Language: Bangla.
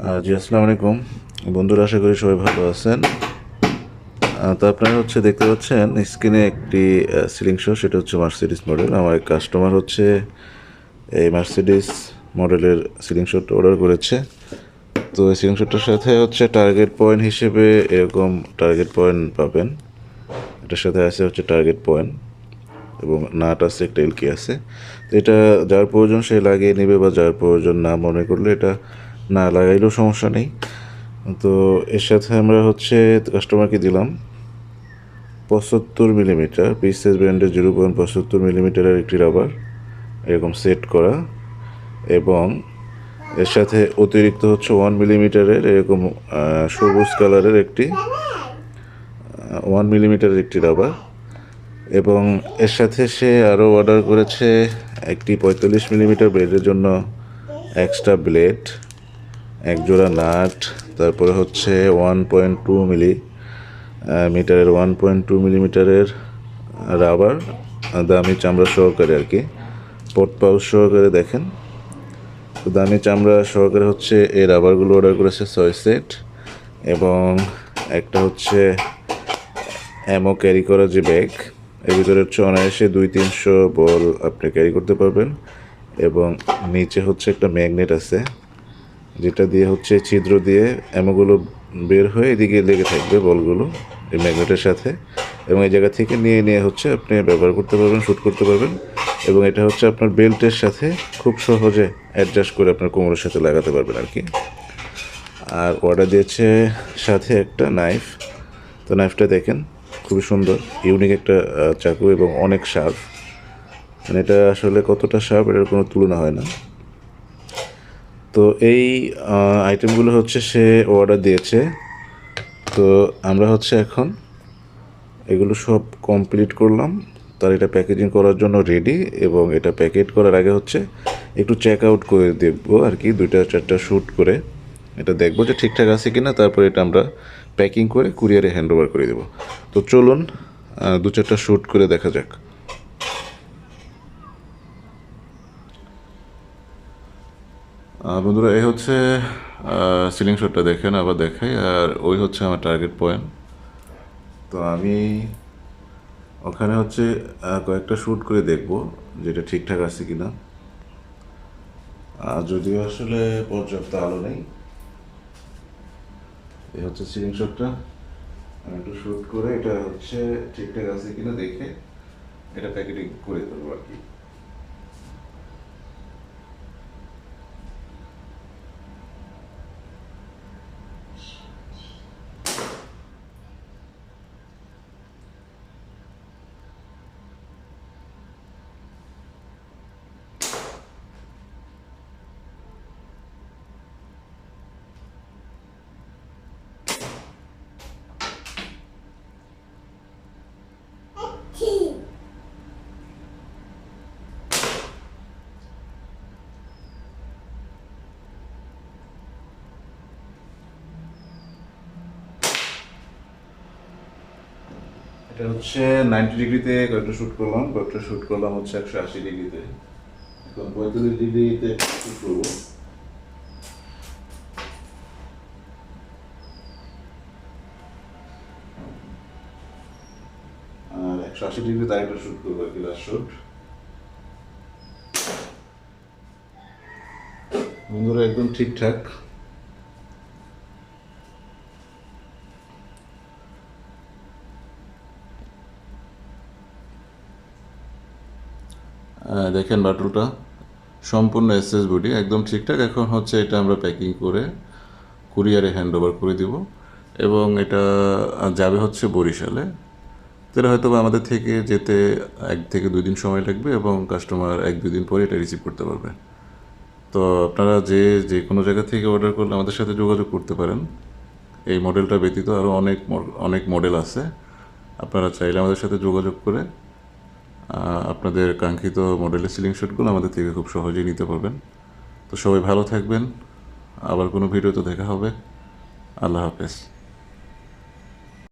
জি, আসসালামু আলাইকুম। বন্ধুরা, আশা করি সবাই ভালো আছেন। তো আপনারা হচ্ছে দেখতে পাচ্ছেন, স্ক্রিনে একটি সিলিং শো, সেটা হচ্ছে মার্সিডিস মডেল আমার এক কাস্টমার হচ্ছে এই মার্সিডিস মডেলের সিলিং শোটা অর্ডার করেছে। তো এই সিলিং শোটার সাথে হচ্ছে টার্গেট পয়েন্ট হিসেবে এরকম টার্গেট পয়েন্ট পাবেন। এটার সাথে আছে হচ্ছে টার্গেট পয়েন্ট এবং নাট আছে, একটা এলকি আছে। তো এটা যার প্রয়োজন সে লাগিয়ে নেবে বা যার প্রয়োজন না মনে করলে এটা না, লাগাইলেও সমস্যা নেই। তো এর সাথে আমরা হচ্ছে কাস্টমারকে দিলাম পঁচাত্তর মিলিমিটার পিসেস ব্র্যান্ডের জিরো পয়েন্ট পঁচাত্তর মিলিমিটারের একটি রাবার এরকম সেট করা। এবং এর সাথে অতিরিক্ত হচ্ছে ওয়ান মিলিমিটারের এরকম সবুজ কালারের একটি ওয়ান মিলিমিটারের একটি রাবার এবং এর সাথে সে আরও অর্ডার করেছে একটি পঁয়তাল্লিশ মিলিমিটার ব্লেডের জন্য এক্সট্রা ব্লেড এক জোড়া নাট, তারপরে হচ্ছে ওয়ান পয়েন্ট টু মিলি মিটারের ওয়ান পয়েন্ট টু মিলিমিটারের রাবার দামি চামড়া সহকারে আর কি। পট পাউচ সহকারে দেখেন। দামি চামড়া সহকারে হচ্ছে এই রাবারগুলো অর্ডার করেছে ছয় সেট, এবং একটা হচ্ছে অ্যামো ক্যারি করা যে ব্যাগ এর ভিতরে হচ্ছে অনায়াসে দুই তিনশো বল আপনি ক্যারি করতে পারবেন, এবং নিচে হচ্ছে একটা ম্যাগনেট আছে। যেটা দিয়ে হচ্ছে ছিদ্র দিয়ে অ্যামোগুলো বের হয়ে এদিকে লেগে থাকবে বলগুলো, এই ম্যাগনেটের সাথে। এবং এই জায়গা থেকে নিয়ে নিয়ে হচ্ছে আপনি ব্যবহার করতে পারবেন শ্যুট করতে পারবেন। এবং এটা হচ্ছে আপনার বেল্টের সাথে খুব সহজে অ্যাডজাস্ট করে আপনার কোমরের সাথে লাগাতে পারবেন আর কি। আর অর্ডার দিয়েছে সাথে একটা নাইফ। তো নাইফটা দেখেন, খুবই সুন্দর, ইউনিক একটা চাকু এবং অনেক শার্প। মানে এটা আসলে কতটা শার্প, এটার কোনো তুলনা হয় না। তো এই আইটেমগুলো হচ্ছে সে অর্ডার দিয়েছে। তো আমরা হচ্ছে এখন এগুলো সব কমপ্লিট করলাম। তার এটা প্যাকেজিং করার জন্য রেডি এবং এটা প্যাকেট করার আগে হচ্ছে একটু চেক আউট করে দেখব আর কি, দুইটা, চারটা শ্যুট করে। এটা দেখব যে ঠিকঠাক আছে কি না তারপরে এটা আমরা প্যাকিং করে কুরিয়ারে হ্যান্ড ওভার করে দেবো। তো চলুন দু চারটা শ্যুট করে দেখা যাক। বন্ধুরা, এই হচ্ছে সিলিং শটটা দেখেন, আবার দেখাই। আর ওই হচ্ছে আমার টার্গেট পয়েন্ট তো আমি ওখানে হচ্ছে কয়েকটা শ্যুট করে দেখব, যেটা ঠিকঠাক আছে কি না আর যদিও আসলে পর্যাপ্ত আলো নেই, এই হচ্ছে সিলিং শটটা আমি একটু শ্যুট করে এটা হচ্ছে ঠিকঠাক আছে কিনা দেখে, এটা প্যাকেটিং করে দেবো আর কি। এটা হচ্ছে নাইনটি ডিগ্রিতে কয়েকটা শ্যুট করলাম, কয়েকটা শ্যুট করলাম হচ্ছে একশো আশি ডিগ্রিতে। এখন পঁয়তাল্লিশ ডিগ্রিতে শ্যুট করব। আর একশো আশি ডিগ্রিতে আরেকটা শ্যুট করব আর শ্যুট বন্ধুরা, একদম ঠিকঠাক। দেখেন বাটুলটা। সম্পূর্ণ এসএস বডি একদম ঠিকঠাক। এখন হচ্ছে এটা আমরা প্যাকিং করে কুরিয়ারে হ্যান্ড ওভার করে দিব। এবং এটা যাবে হচ্ছে বরিশালে। তাহলে হয়তো আমাদের থেকে যেতে এক থেকে দুই দিন সময় লাগবে এবং কাস্টমার এক, দুই দিন পরে এটা রিসিভ করতে পারবে। তো আপনারা যে যে কোনো জায়গা থেকে অর্ডার করলে আমাদের সাথে যোগাযোগ করতে পারেন। এই মডেলটা ব্যতীত আরও অনেক অনেক মডেল আছে। আপনারা চাইলে আমাদের সাথে যোগাযোগ করে আপনাদের কাঙ্ক্ষিত মডেলের সিলিং শটগুলো আমাদের থেকে খুব সহজেই নিতে পারবেন। তো সবাই ভালো থাকবেন। আবার কোনো ভিডিও তো দেখা হবে। আল্লাহ হাফেজ।